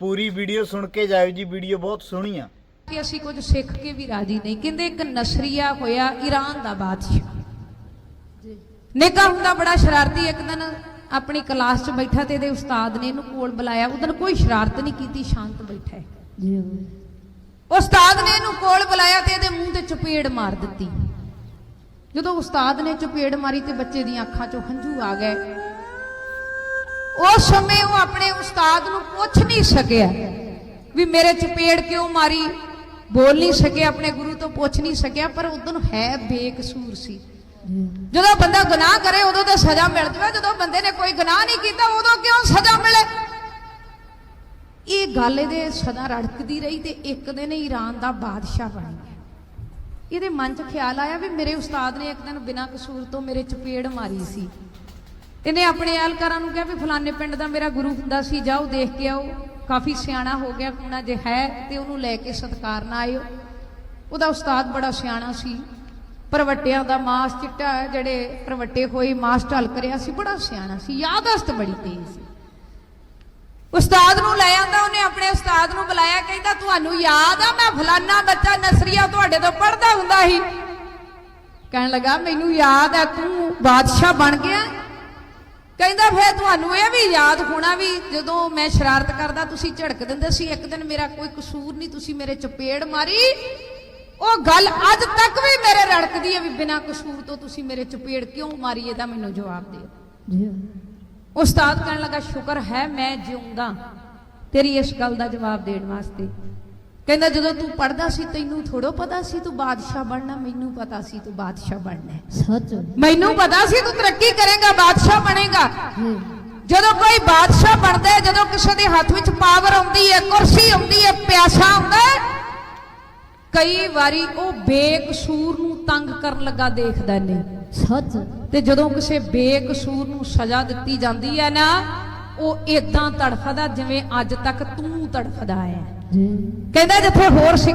ਪੂਰੀ video ਸੁਣ ਕੇ ਜਾਇਓ ਜੀ ਵੀਡੀਓ ਬਹੁਤ ਸੋਹਣੀ ਆ। ਕਿ ਅਸੀਂ ਕੁਝ ਸਿੱਖ ਕੇ ਵੀ ਰਾਜੀ ਨਹੀਂ। ਕਹਿੰਦੇ ਇੱਕ ਨਸਰੀਆ ਹੋਇਆ ਈਰਾਨ ਦਾ ਬਾਦਸ਼ਾਹ। ਨਿੱਕਾ ਹੁੰਦਾ ਬੜਾ ਸ਼ਰਾਰਤੀ ਇੱਕ ਦਿਨ ਆਪਣੀ ਕਲਾਸ 'ਚ ਬੈਠਾ ਤੇ ਇਹਦੇ ਉਸਤਾਦ ਨੇ ਇਹਨੂੰ ਕੋਲ ਬੁਲਾਇਆ। ਉਹਦਨ ਕੋਈ ਸ਼ਰਾਰਤ ਨਹੀਂ ਕੀਤੀ ਸ਼ਾਂਤ ਬੈਠਾ ਹੈ। ਜੀ। ਉਸਤਾਦ ਨੇ ਇਹਨੂੰ ਕੋਲ ਬੁਲਾਇਆ ਤੇ ਇਹਦੇ ਮੂੰਹ ਤੇ ਚਪੇੜ ਮਾਰ ਦਿੱਤੀ। ਜਦੋਂ ਉਸਤਾਦ ਨੇ ਚਪੇੜ ਮਾਰੀ ਤੇ ਬੱਚੇ ਦੀਆਂ ਅੱਖਾਂ 'ਚੋਂ ਹੰਝੂ ਆ ਗਏ। ਉਸ ਸਮੇਂ ਉਹ ਆਪਣੇ ਉਸਤਾਦ ਨੂੰ ਪੁੱਛ ਨਹੀਂ ਸਕਿਆ ਵੀ ਮੇਰੇ ਚਪੇੜ ਕਿਉਂ ਮਾਰੀ? ਬੋਲ ਨਹੀਂ ਸਕਿਆ, ਆਪਣੇ ਗੁਰੂ ਤੋਂ ਪੁੱਛ ਨਹੀਂ ਸਕਿਆ, ਪਰ ਉਦੋਂ ਹੈ ਬੇਕਸੂਰ ਸੀ। ਜਦੋਂ ਬੰਦਾ ਗੁਨਾਹ ਕਰੇ, ਉਦੋਂ ਤਾਂ ਸਜ਼ਾ ਮਿਲ ਜਾਵੇ। ਜਦੋਂ ਬੰਦੇ ਨੇ ਕੋਈ ਗੁਨਾਹ ਨਹੀਂ ਕੀਤਾ, ਉਦੋਂ ਕਿਉਂ ਸਜ਼ਾ ਮਿਲੇ? ਇਹ ਗੱਲ ਇਹਦੇ ਸਦਾ ਰੜਕਦੀ ਰਹੀ ਤੇ ਇੱਕ ਦਿਨ ਈਰਾਨ ਦਾ ਬਾਦਸ਼ਾਹ ਬਣ ਗਿਆ। ਇਹਦੇ ਮਨ 'ਚ ਖਿਆਲ ਆਇਆ ਵੀ ਮੇਰੇ ਉਸਤਾਦ ਨੇ ਇੱਕ ਦਿਨ ਬਿਨਾਂ ਕਸੂਰ ਤੋਂ ਮੇਰੇ ਚਪੇੜ ਮਾਰੀ ਸੀ। ਇਹਨੇ ਆਪਣੇ ਅਹਿਲਕਾਰਾਂ ਨੂੰ ਕਿਹਾ ਵੀ ਫਲਾਣੇ ਪਿੰਡ ਦਾ ਮੇਰਾ ਗੁਰੂ ਹੁੰਦਾ ਸੀ, ਜਾਓ ਦੇਖ ਕੇ ਆਓ। ਕਾਫੀ ਸਿਆਣਾ ਹੋ ਗਿਆ ਕੁਣਾ ਜੇ ਹੈ ਤੇ ਉਹਨੂੰ ਲੈ ਕੇ ਸਤਕਾਰ ਨਾ ਆਇਓ। ਉਹਦਾ ਉਸਤਾਦ ਬੜਾ ਸਿਆਣਾ ਸੀ। ਪ੍ਰਵੱਟਿਆਂ ਦਾ ਮਾਸ ਚਿੱਟਾ ਜਿਹੜੇ ਪ੍ਰਵੱਟੇ ਹੋਏ, ਮਾਸ ਢਲਕ ਰਿਹਾ ਸੀ, ਬੜਾ ਸਿਆਣਾ ਸੀ ਯਾਦਸਤ ਬੜੀ ਤੇਜ਼ ਸੀ। ਉਸਤਾਦ ਨੂੰ ਲੈ ਆਂਦਾ ਉਹਨੇ ਆਪਣੇ ਉਸਤਾਦ ਨੂੰ ਬੁਲਾਇਆ, ਕਹਿੰਦਾ, ਤੁਹਾਨੂੰ ਯਾਦ ਆ, ਮੈਂ ਫਲਾਨਾ ਬੱਚਾ ਨਸਰੀਆ ਤੁਹਾਡੇ ਤੋਂ ਪੜਦਾ ਹੁੰਦਾ ਸੀ। ਕਹਿਣ ਲੱਗਾ, ਮੈਨੂੰ ਯਾਦ ਆ, ਤੂੰ ਬਾਦਸ਼ਾਹ ਬਣ ਗਿਆ ਕਹਿੰਦਾ ਫਿਰ ਤੁਹਾਨੂੰ ਇਹ ਵੀ ਯਾਦ ਹੋਣਾ ਵੀ ਜਦੋਂ ਮੈਂ ਸ਼ਰਾਰਤ ਕਰਦਾ ਤੁਸੀਂ ਝੜਕ ਦਿੰਦੇ ਸੀ ਇੱਕ ਦਿਨ ਮੇਰਾ ਕੋਈ ਕਸੂਰ ਨਹੀਂ ਤੁਸੀਂ ਮੇਰੇ ਚਪੇੜ ਮਾਰੀ। ਉਹ ਗੱਲ ਅੱਜ ਤੱਕ ਵੀ ਮੇਰੇ ਰੜਕਦੀ ਹੈ ਵੀ ਬਿਨਾਂ ਕਸੂਰ ਤੋਂ ਤੁਸੀਂ ਮੇਰੇ ਚਪੇੜ ਕਿਉਂ ਮਾਰੀ ਇਹਦਾ ਮੈਨੂੰ ਜਵਾਬ ਦਿਓ। ਜੀ ਉਸਤਾਦ ਕਹਿਣ ਲੱਗਾ ਸ਼ੁਕਰ ਹੈ ਮੈਂ ਜਿਉਂਦਾ। ਤੇਰੀ ਇਸ ਗੱਲ ਦਾ ਜਵਾਬ ਦੇਣ ਵਾਸਤੇ ਕਹਿੰਦਾ ਜਦੋਂ ਤੂੰ ਪੜਦਾ ਸੀ ਤੈਨੂੰ ਥੋੜੋ ਪਤਾ ਸੀ ਤੂੰ ਬਾਦਸ਼ਾਹ ਬਣਨਾ ਮੈਨੂੰ ਪਤਾ ਸੀ ਤੂੰ ਬਾਦਸ਼ਾਹ ਬਣਨਾ। ਸੱਚ? ਮੈਨੂੰ ਪਤਾ ਸੀ ਤੂੰ ਤਰੱਕੀ ਕਰੇਗਾ ਬਾਦਸ਼ਾਹ ਬਣੇਗਾ। ਜਦੋਂ ਕੋਈ ਬਾਦਸ਼ਾਹ ਬਣਦਾ ਹੈ ਜਦੋਂ ਕਿਸੇ ਦੇ ਹੱਥ ਵਿੱਚ ਪਾਵਰ ਆਉਂਦੀ ਹੈ ਕੁਰਸੀ ਆਉਂਦੀ ਹੈ ਪਿਆਸਾ ਆਉਂਦਾ ਕਈ ਵਾਰੀ ਉਹ ਬੇਕਸੂਰ ਨੂੰ ਤੰਗ ਕਰਨ ਲੱਗਾ ਦੇਖਦਾ ਨੇ ਸੱਚ? ਤੇ ਜਦੋਂ ਕਿਸੇ ਬੇਕਸੂਰ ਨੂੰ ਸਜ਼ਾ ਦਿੱਤੀ ਜਾਂਦੀ ਹੈ ਨਾ ਉਹ ਇਦਾਂ ਤੜਫਦਾ ਜਿਵੇਂ ਅੱਜ ਤੱਕ ਤੂੰ ਤੜਫਦਾ ਹੈ। ਕਹਿੰਦਾ ਜਿੱਥੇ ਹੋਰ ਸਿੱਖ